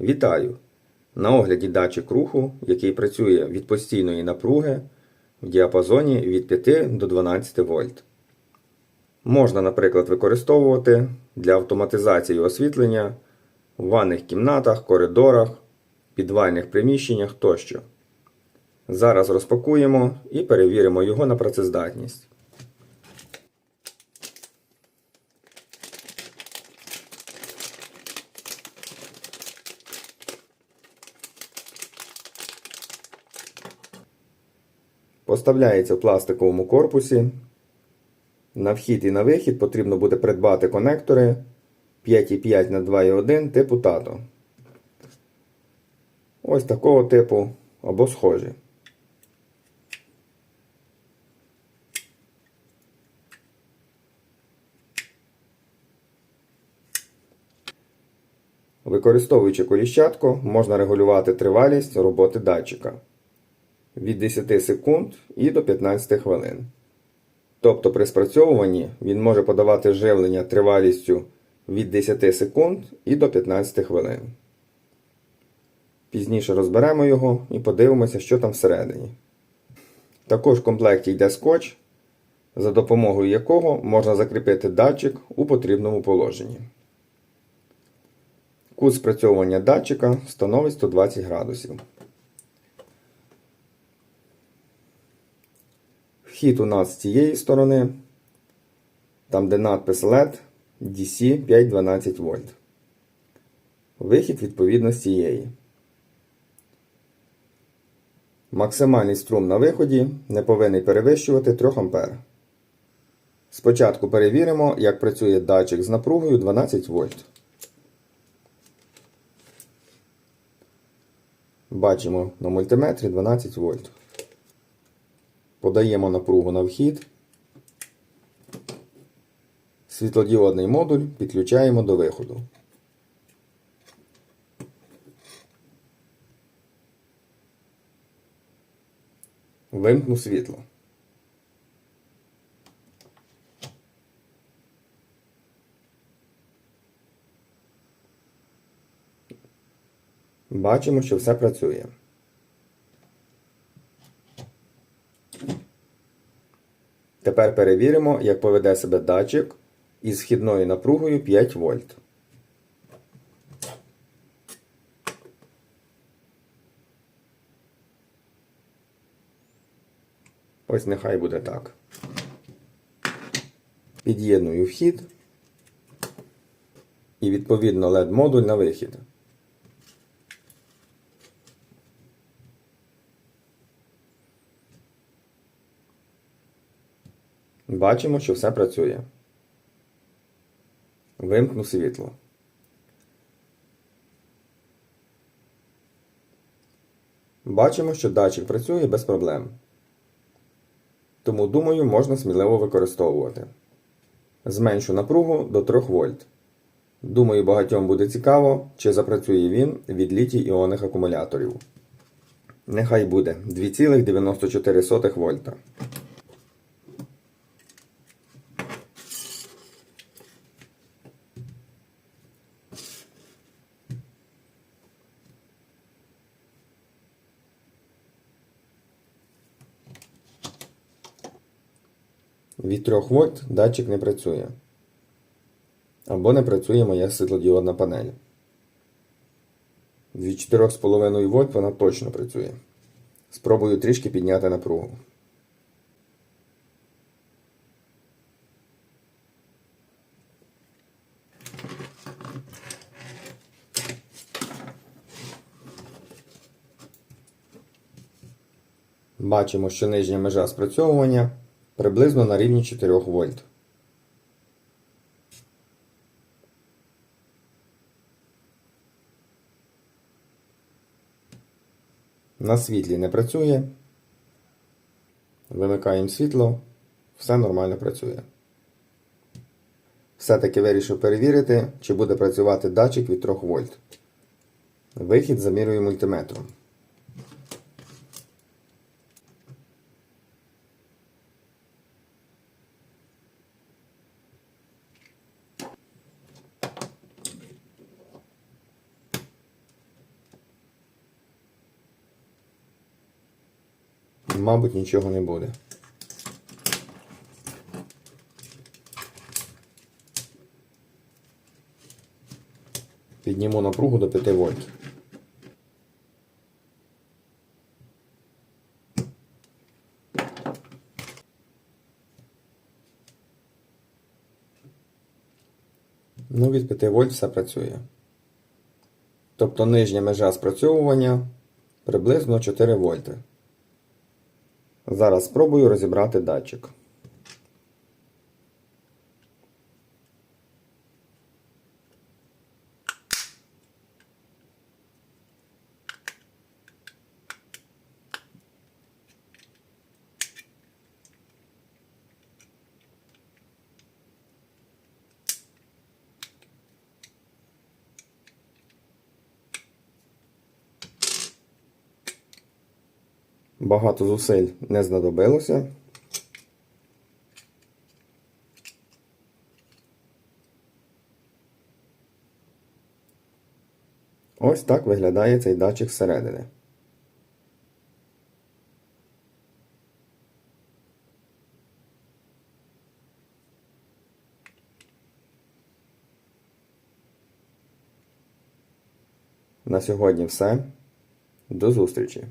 Вітаю! На огляді датчик руху, який працює від постійної напруги в діапазоні від 5 до 12 вольт. Можна, наприклад, використовувати для автоматизації освітлення в ванних кімнатах, коридорах, підвальних приміщеннях тощо. Зараз розпакуємо і перевіримо його на працездатність. Поставляється в пластиковому корпусі. На вхід і на вихід потрібно буде придбати конектори 5,5 на 2,1 типу тато. Ось такого типу або схожі. Використовуючи коліщатку, можна регулювати тривалість роботи датчика від 10 секунд і до 15 хвилин. Тобто при спрацьовуванні він може подавати живлення тривалістю від 10 секунд і до 15 хвилин. Пізніше розберемо його і подивимося, що там всередині. Також в комплекті йде скотч, за допомогою якого можна закріпити датчик у потрібному положенні. Кут спрацьовування датчика становить 120 градусів. Вхід у нас з цієї сторони, там де надпис LED DC 512 вольт. Вихід відповідно з цієї. Максимальний струм на виході не повинен перевищувати 3 А. Спочатку перевіримо, як працює датчик з напругою 12 вольт. Бачимо на мультиметрі 12 вольт. Подаємо напругу на вхід. Світлодіодний модуль підключаємо до виходу. Вимкну світло. Бачимо, що все працює. Тепер перевіримо, як поведе себе датчик із вхідною напругою 5 вольт. Ось нехай буде так. Під'єдную вхід і відповідно LED модуль на вихід. Бачимо, що все працює. Вимкну світло. Бачимо, що датчик працює без проблем. Тому, думаю, можна сміливо використовувати. Зменшу напругу до 3 вольт. Думаю, багатьом буде цікаво, чи запрацює він від літій іонних акумуляторів. Нехай буде 2,94 вольта. Від 3 вольт датчик не працює. Або не працює моя світлодіодна панель. Від 4,5 вольт вона точно працює. Спробую трішки підняти напругу. Бачимо, що нижня межа спрацьовування приблизно на рівні 4 вольт. На світлі не працює. Вимикаємо світло, все нормально працює. Все-таки вирішив перевірити, чи буде працювати датчик від 3 вольт. Вихід замірюю мультиметром. Мабуть, нічого не буде. Підніму напругу до 5 вольт. Ну, від 5 вольт все працює. Тобто нижня межа спрацьовування приблизно 4 вольти. Зараз спробую розібрати датчик. Багато зусиль не знадобилося. Ось так виглядає цей датчик зсередини. На сьогодні все. До зустрічі!